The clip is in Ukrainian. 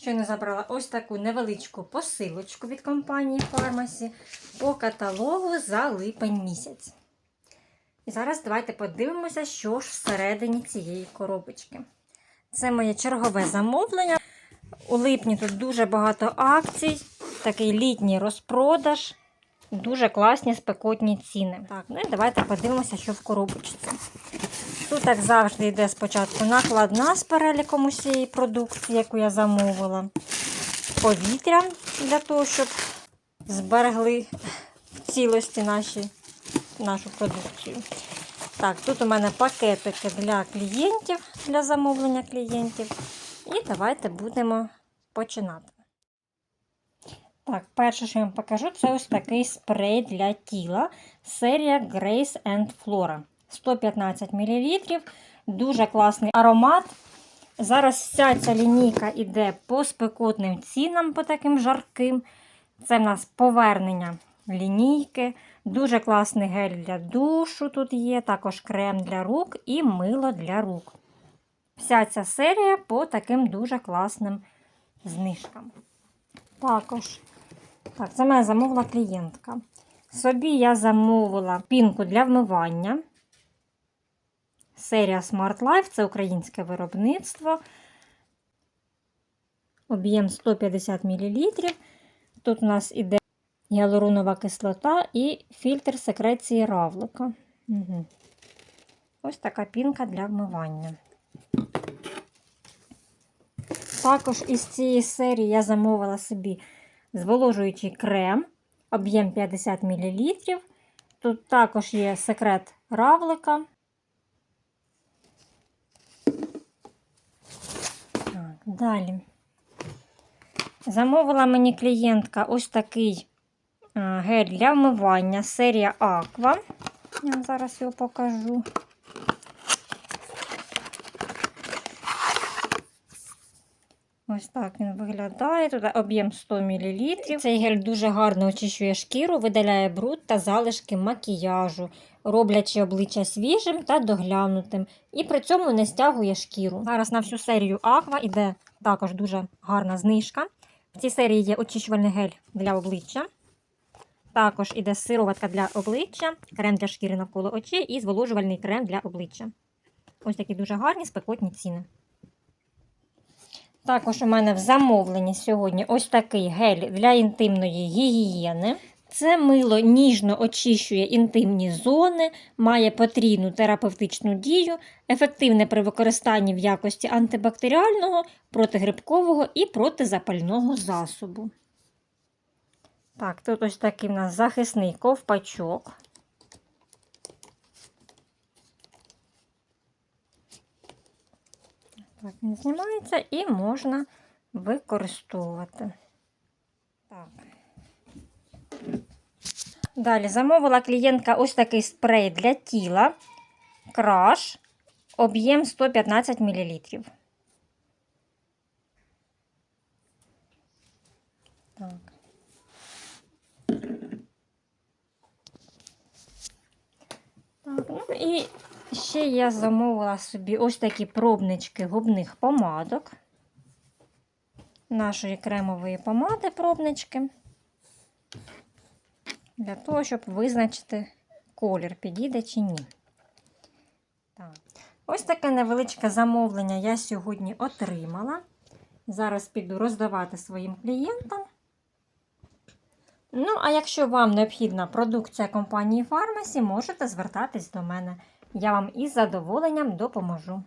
Щойно забрала ось таку невеличку посилочку від компанії Pharmacy по каталогу за липень місяць. І зараз давайте подивимося, що ж всередині цієї коробочки. Це моє чергове замовлення. У липні тут дуже багато акцій, такий літній розпродаж, дуже класні спекотні ціни. Так, ну і давайте подивимося, що в коробочці. Тут, як завжди, йде спочатку накладна з переліком усієї продукції, яку я замовила. Повітря для того, щоб зберегли в цілості наші, нашу продукцію. Так, тут у мене пакетики для клієнтів, для замовлення клієнтів. І давайте будемо починати. Так, перше, що я вам покажу, це ось такий спрей для тіла. Серія Grace and Flora. 115 мл. Дуже класний аромат. Зараз вся ця лінійка йде по спекотним цінам, по таким жарким. Це в нас повернення лінійки. Дуже класний гель для душу тут є, також крем для рук і мило для рук. Вся ця серія по таким дуже класним знижкам. Також, так, це мене замовила клієнтка. Собі я замовила пінку для вмивання. Серія Smart Life це українське виробництво. Об'єм 150 мл. Тут у нас іде гіалуронова кислота і фільтр секреції равлика. Угу. Ось така пінка для вмивання. Також із цієї серії я замовила собі зволожуючий крем, об'єм 50 мл. Тут також є секрет равлика. Так, далі. Замовила мені клієнтка ось такий гель для вмивання серія Аква. Я вам зараз його покажу. Ось так він виглядає. Тут об'єм 100 мл. Цей гель дуже гарно очищує шкіру, видаляє бруд та залишки макіяжу, роблячи обличчя свіжим та доглянутим. І при цьому не стягує шкіру. Зараз на всю серію Aqua іде також дуже гарна знижка. В цій серії є очищувальний гель для обличчя. Також іде сироватка для обличчя, крем для шкіри навколо очей і зволожувальний крем для обличчя. Ось такі дуже гарні спекотні ціни. Також у мене в замовленні сьогодні ось такий гель для інтимної гігієни. Це мило ніжно очищує інтимні зони, має потрійну терапевтичну дію, ефективне при використанні в якості антибактеріального, протигрибкового і протизапального засобу. Так, тут ось такий у нас захисний ковпачок. Так, він знімається і можна використовувати. Так. Далі замовила клієнтка ось такий спрей для тіла. Краш, об'єм 115 мл. Так. Так, ну і ще я замовила собі ось такі пробнички губних помадок. Нашої кремової помади пробнички. Для того, щоб визначити колір, підійде чи ні. Так. Ось таке невеличке замовлення я сьогодні отримала. Зараз піду роздавати своїм клієнтам. Ну, а якщо вам необхідна продукція компанії Pharmacy, можете звертатись до мене. Я вам із задоволенням допоможу.